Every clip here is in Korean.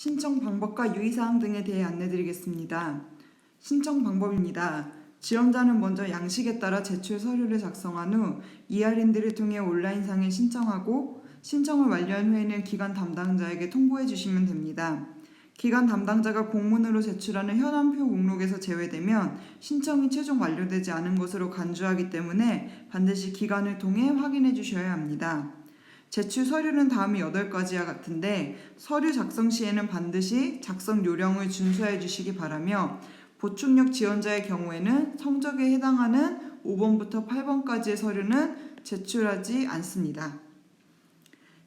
신청 방법과 유의사항 등에 대해 안내드리겠습니다. 신청 방법입니다. 지원자는 먼저 양식에 따라 제출 서류를 작성한 후 이하린들을 통해 온라인상에 신청하고 신청을 완료한 후에는 기관 담당자에게 통보해 주시면 됩니다. 기관 담당자가 공문으로 제출하는 현황표 목록에서 제외되면 신청이 최종 완료되지 않은 것으로 간주하기 때문에 반드시 기관을 통해 확인해 주셔야 합니다. 제출 서류는 다음이 8가지와 같은데 서류 작성 시에는 반드시 작성 요령을 준수해 주시기 바라며 보충력 지원자의 경우에는 성적에 해당하는 5번부터 8번까지의 서류는 제출하지 않습니다.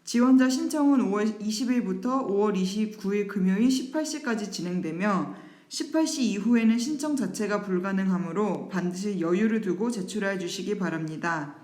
지원자 신청은 5월 20일부터 5월 29일 금요일 18시까지 진행되며 18시 이후에는 신청 자체가 불가능하므로 반드시 여유를 두고 제출해 주시기 바랍니다.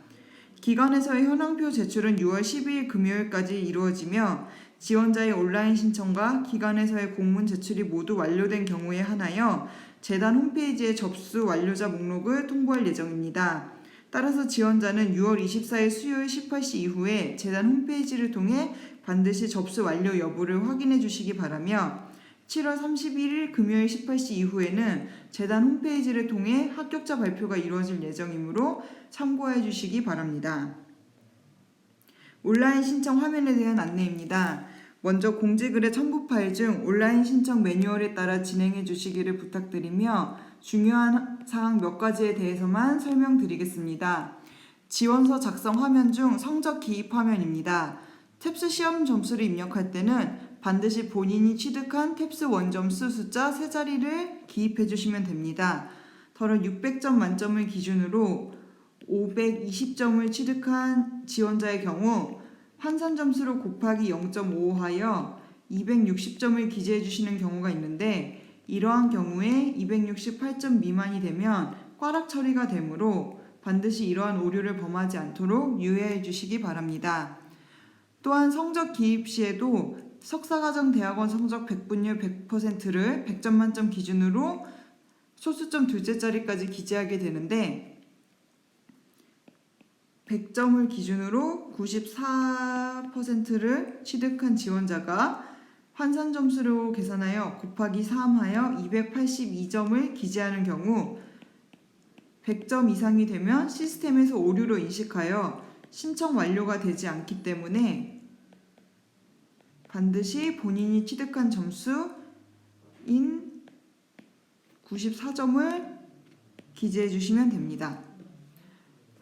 기관에서의 현황표 제출은 6월 12일 금요일까지 이루어지며 지원자의 온라인 신청과 기관에서의 공문 제출이 모두 완료된 경우에 한하여 재단 홈페이지에 접수 완료자 목록을 통보할 예정입니다. 따라서 지원자는 6월 24일 수요일 18시 이후에 재단 홈페이지를 통해 반드시 접수 완료 여부를 확인해 주시기 바라며 7월 31일 금요일 18시 이후에는 재단 홈페이지를 통해 합격자 발표가 이루어질 예정이므로 참고해 주시기 바랍니다. 온라인 신청 화면에 대한 안내입니다. 먼저 공지글의 첨부 파일 중 온라인 신청 매뉴얼에 따라 진행해 주시기를 부탁드리며 중요한 사항 몇 가지에 대해서만 설명드리겠습니다. 지원서 작성 화면 중 성적 기입 화면입니다. 탭스 시험 점수를 입력할 때는 반드시 본인이 취득한 탭스 원점수 숫자 세 자리를 기입해 주시면 됩니다. 더러 600점 만점을 기준으로 520점을 취득한 지원자의 경우 환산 점수로 곱하기 0.5 하여 260점을 기재해 주시는 경우가 있는데 이러한 경우에 268점 미만이 되면 꽈락 처리가 되므로 반드시 이러한 오류를 범하지 않도록 유의해 주시기 바랍니다. 또한 성적 기입 시에도 석사과정 대학원 성적 100분율 100%를 100점 만점 기준으로 소수점 둘째 자리까지 기재하게 되는데 100점을 기준으로 94%를 취득한 지원자가 환산 점수로 계산하여 곱하기 3하여 282점을 기재하는 경우 100점 이상이 되면 시스템에서 오류로 인식하여 신청 완료가 되지 않기 때문에 반드시 본인이 취득한 점수인 94점을 기재해 주시면 됩니다.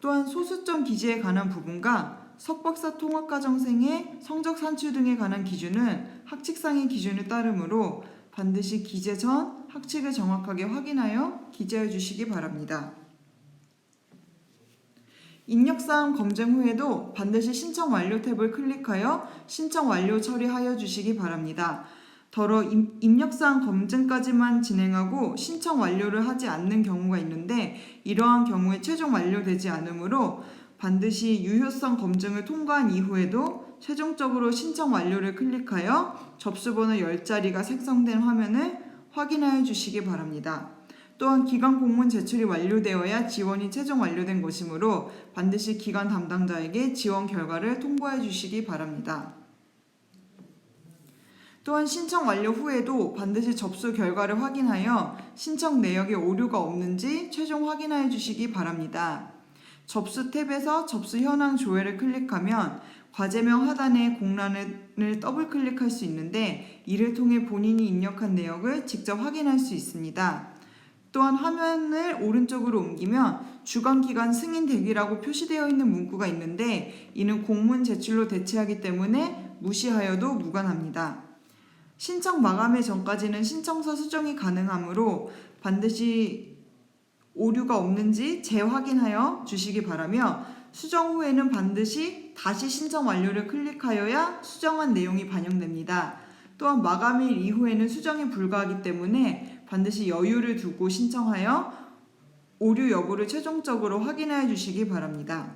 또한 소수점 기재에 관한 부분과 석박사 통합과정생의 성적 산출 등에 관한 기준은 학칙상의 기준을 따르므로 반드시 기재 전 학칙을 정확하게 확인하여 기재해 주시기 바랍니다. 입력사항 검증 후에도 반드시 신청 완료 탭을 클릭하여 신청 완료 처리하여 주시기 바랍니다. 더러 입- 입력사항 검증까지만 진행하고 신청 완료를 하지 않는 경우가 있는데 이러한 경우에 최종 완료되지 않으므로 반드시 유효성 검증을 통과한 이후에도 최종적으로 신청 완료를 클릭하여 접수번호 10자리가 색성된 화면을 확인하여 주시기 바랍니다. 또한 기관 공문 제출이 완료되어야 지원이 최종 완료된 것이므로 반드시 기관 담당자에게 지원 결과를 통보해 주시기 바랍니다. 또한 신청 완료 후에도 반드시 접수 결과를 확인하여 신청 내역에 오류가 없는지 최종 확인하여 주시기 바랍니다. 접수 탭에서 접수 현황 조회를 클릭하면 과제명 하단에 공란을 더블 클릭할 수 있는데 이를 통해 본인이 입력한 내역을 직접 확인할 수 있습니다. 또한 화면을 오른쪽으로 옮기면 주간 기간 승인 대기라고 표시되어 있는 문구가 있는데 이는 공문 제출로 대체하기 때문에 무시하여도 무관합니다. 신청 마감일 전까지는 신청서 수정이 가능하므로 반드시 오류가 없는지 재확인하여 주시기 바라며 수정 후에는 반드시 다시 신청 완료를 클릭하여야 수정한 내용이 반영됩니다. 또한 마감일 이후에는 수정이 불가하기 때문에 반드시 여유를 두고 신청하여 오류 여부를 최종적으로 확인해 주시기 바랍니다.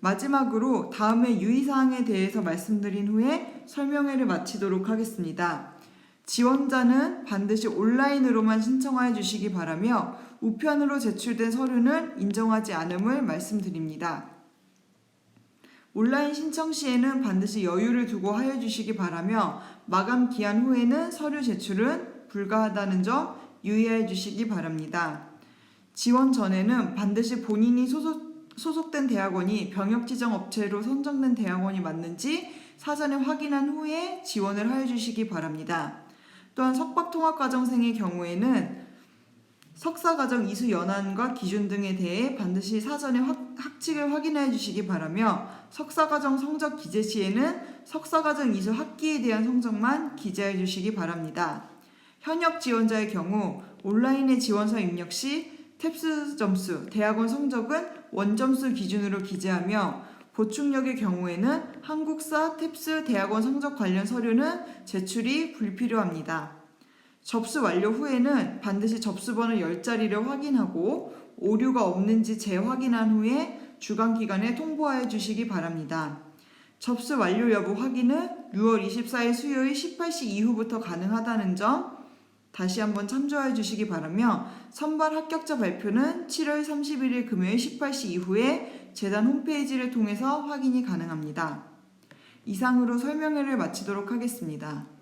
마지막으로 다음의 유의사항에 대해서 말씀드린 후에 설명회를 마치도록 하겠습니다. 지원자는 반드시 온라인으로만 신청하여 주시기 바라며 우편으로 제출된 서류는 인정하지 않음을 말씀드립니다. 온라인 신청 시에는 반드시 여유를 두고 하여 주시기 바라며 마감 기한 후에는 서류 제출은 불가하다는 점 유의해 주시기 바랍니다. 지원 전에는 반드시 본인이 소속, 소속된 대학원이 병역 지정 업체로 선정된 대학원이 맞는지 사전에 확인한 후에 지원을 하여 주시기 바랍니다. 또한 석박통합과정생의 경우에는 석사과정 이수 연한과 기준 등에 대해 반드시 사전에 확, 학칙을 확인해 주시기 바라며 석사과정 성적 기재 시에는 석사과정 이수 학기에 대한 성적만 기재해 주시기 바랍니다. 현역 지원자의 경우 온라인에 지원서 입력 시 탭스 점수, 대학원 성적은 원점수 기준으로 기재하며 보충력의 경우에는 한국사 탭스 대학원 성적 관련 서류는 제출이 불필요합니다. 접수 완료 후에는 반드시 접수번호 10자리를 확인하고 오류가 없는지 재확인한 후에 주간기관에 통보하여 주시기 바랍니다. 접수 완료 여부 확인은 6월 24일 수요일 18시 이후부터 가능하다는 점 다시 한번 참조해 주시기 바라며 선발 합격자 발표는 7월 31일 금요일 18시 이후에 재단 홈페이지를 통해서 확인이 가능합니다. 이상으로 설명회를 마치도록 하겠습니다.